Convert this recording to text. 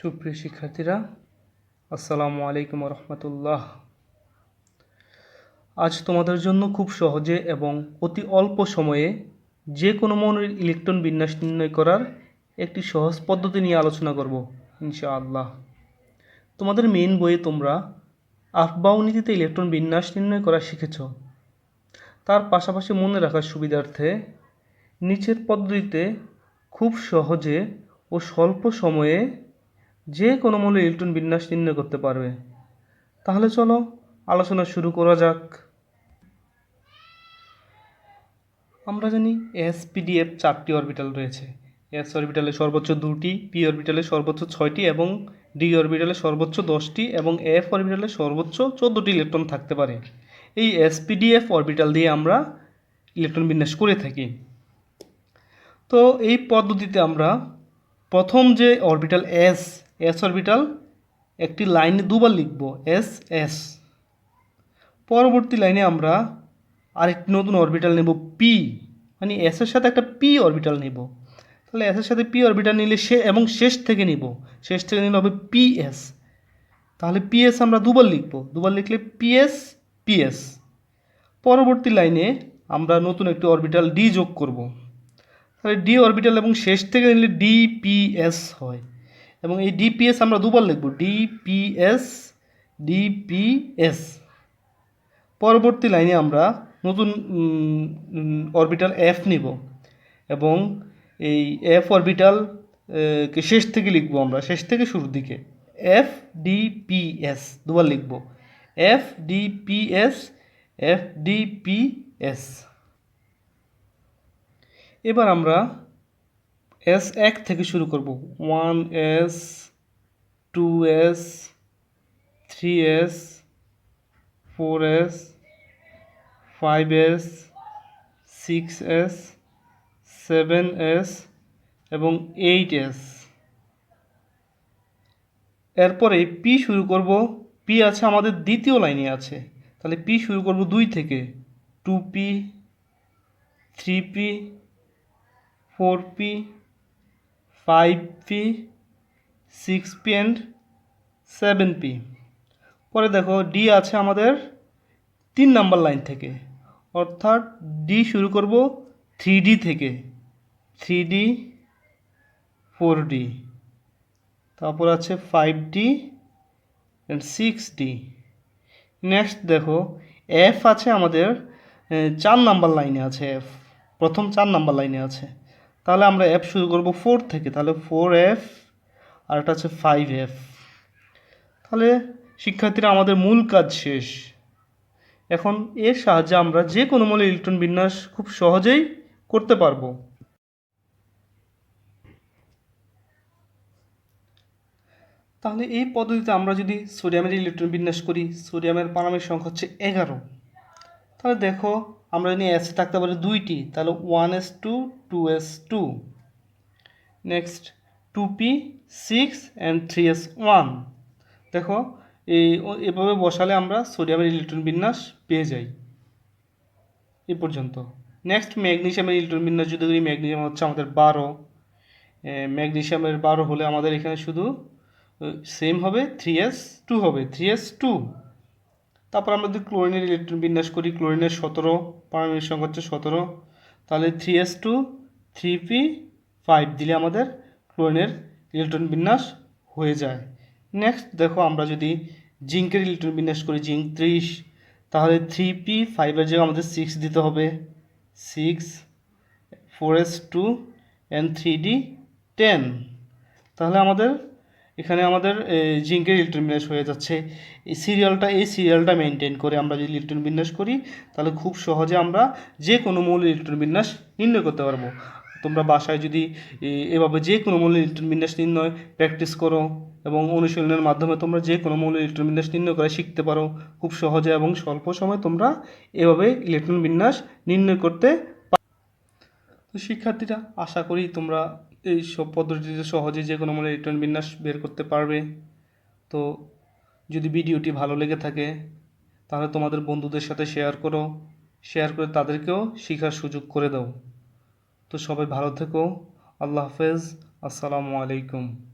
সুপ্রিয় শিক্ষার্থীরা, আসসালামু আলাইকুম রহমতুল্লাহ। আজ তোমাদের জন্য খুব সহজে এবং অতি অল্প সময়ে যে কোনো মনের ইলেকট্রন বিন্যাস নির্ণয় করার একটি সহজ পদ্ধতি নিয়ে আলোচনা করব, ইনশাআল্লাহ। তোমাদের মেইন বইয়ে তোমরা আফবাউনীতিতে ইলেকট্রন বিন্যাস নির্ণয় করা শিখেছ। তার পাশাপাশি মনে রাখার সুবিধার্থে নিচের পদ্ধতিতে খুব সহজে ও স্বল্প সময়ে যে কোনো মূল্যে ইলেকট্রন বিন্যাস নির্ণয় করতে পারবে। তাহলে চলো, আলোচনা শুরু করা যাক। আমরা জানি এস পিডিএফ চারটি অরবিটাল রয়েছে। এস অরবিটালে সর্বোচ্চ দুটি, পি অরবিটালে সর্বোচ্চ ছয়টি এবং ডি অরবিটালে সর্বোচ্চ দশটি এবং এফ অরবিটালে সর্বোচ্চ চোদ্দোটি ইলেকট্রন থাকতে পারে। এই এস পিডিএফ অরবিটাল দিয়ে আমরা ইলেকট্রন বিন্যাস করে থাকি। তো এই পদ্ধতিতে আমরা প্রথম যে অরবিটাল এস এস অরবিটাল একটি লাইনে দুবার লিখব এস এস পরবর্তী লাইনে আমরা আরেকটি নতুন অরবিটাল নেব পি মানে এসের সাথে একটা পি অরবিটাল নেব। তাহলে এসের সাথে পি অরবিটাল নিলে সে এবং শেষ থেকে নিব। শেষ থেকে নিলে হবে পি এস তাহলে পিএস আমরা দুবার লিখব। দুবার লিখলে পিএস পিএস পরবর্তী লাইনে আমরা নতুন একটি অরবিটাল ডি যোগ করব। তাহলে ডি অরবিটাল এবং শেষ থেকে নিলে ডিপিএস হয়। এবং এই ডিপিএস আমরা দুবার লিখব। ডিপিএস ডিপিএস পরবর্তী লাইনে আমরা নতুন অরবিটাল এফ নিব এবং এই এফ অরবিটাল কে শেষ থেকে লিখব আমরা, শেষ থেকে শুরুর দিকে। এফ ডিপিএস দুবার লিখব। এফ ডিপিএস এফ ডিপিএস এবার আমরা এস এক থেকে শুরু করব। One s, two s, three s, four s, five s, six s, seven s এবং এইট এস। এরপরে পি শুরু করব। পি আছে আমাদের দ্বিতীয় লাইনে আছে। তাহলে পি শুরু করব দুই থেকে। Two p, three p, four p five p six p and seven p পরে দেখো ডি আছে আমাদের তিন নাম্বার লাইন থেকে। অর্থাৎ ডি শুরু করব থ্রি ডি থেকে। থ্রি ডি ফোর ডি তারপর আছে five d and six d next দেখো এফ আছে আমাদের চার নাম্বার লাইনে আছে এফ প্রথম চার নাম্বার লাইনে আছে। তাহলে আমরা এফ শুরু করব ফোর থেকে, তাহলে ফোর এফ আর একটা আছে ফাইভ এফ তাহলে শিক্ষার্থীরা, আমাদের মূল কাজ শেষ। এখন এর সাহায্যে আমরা যে কোনো মূল্যে ইলেকট্রন বিন্যাস খুব সহজেই করতে পারব। তাহলে এই পদ্ধতিতে আমরা যদি সোডিয়ামের ইলেকট্রন বিন্যাস করি, সোডিয়ামের পারমাণবিক সংখ্যা হচ্ছে এগারো। তাহলে দেখো আমরা যদি এস থাকতে পারি দুইটি, তাহলে one s two two s two next two p six and three s one দেখো, এই এভাবে বসালে আমরা সোডিয়ামের ইলেকট্রন বিন্যাস পেয়ে যাই। এ পর্যন্ত। নেক্সট ম্যাগনেশিয়ামের ইলেকট্রন বিন্যাস, যদি করি ম্যাগনেশিয়াম হচ্ছে আমাদের বারো। ম্যাগনেশিয়ামের বারো হলে আমাদের এখানে শুধু সেম হবে থ্রি এস টু হবে থ্রি এস টু তারপর আমরা যদি ক্লোরিনের ইলেকট্রন বিন্যাস করি ক্লোরিনের সতেরো, পারমাণবিক সংখ্যা হচ্ছে সতেরো, তাহলে three s two three p five দিলে আমাদের ক্লোরিনের ইলেকট্রন বিন্যাস হয়ে যায়। নেক্সট দেখো আমরা যদি জিঙ্কের ইলেকট্রন বিন্যাস করি জিঙ্ক ত্রিশ, তাহলে থ্রি পি ফাইভের জায়গায় আমাদের সিক্স দিতে হবে। Six four s two and three d ten তাহলে আমাদের এখানে আমাদের জিঙ্কের ইলেকট্রন বিন্যাস হয়ে যাচ্ছে। এই সিরিয়ালটা এই সিরিয়ালটা মেনটেন করে আমরা যদি ইলেকট্রন বিন্যাস করি, তাহলে খুব সহজে আমরা যে কোনো মূল ইলেকট্রন বিন্যাস নির্ণয় করতে পারব। তোমরা বাসায় যদি এভাবে যে কোনো মূল ইলেকট্রন বিন্যাস নির্ণয় প্র্যাকটিস করো এবং অনুশীলনের মাধ্যমে তোমরা যে কোনো মূল ইলেকট্রন বিন্যাস নির্ণয় করে শিখতে পারো, খুব সহজে এবং স্বল্প সময় তোমরা এভাবে ইলেকট্রন বিন্যাস নির্ণয় করতে তো শিক্ষার্থীরা, আশা করি তোমরা এই সব পদ্ধতিতে সহজে যে কোনো মূল ইলেকট্রন বিন্যাস বের করতে পারবে। তো যদি ভিডিওটি ভালো লেগে থাকে, তাহলে তোমাদের বন্ধুদের সাথে শেয়ার করো। শেয়ার করে তাদেরকেও শেখার সুযোগ করে দাও। তো সবাই ভালো থেকো। আল্লাহ হাফেজ। আসসালামু আলাইকুম।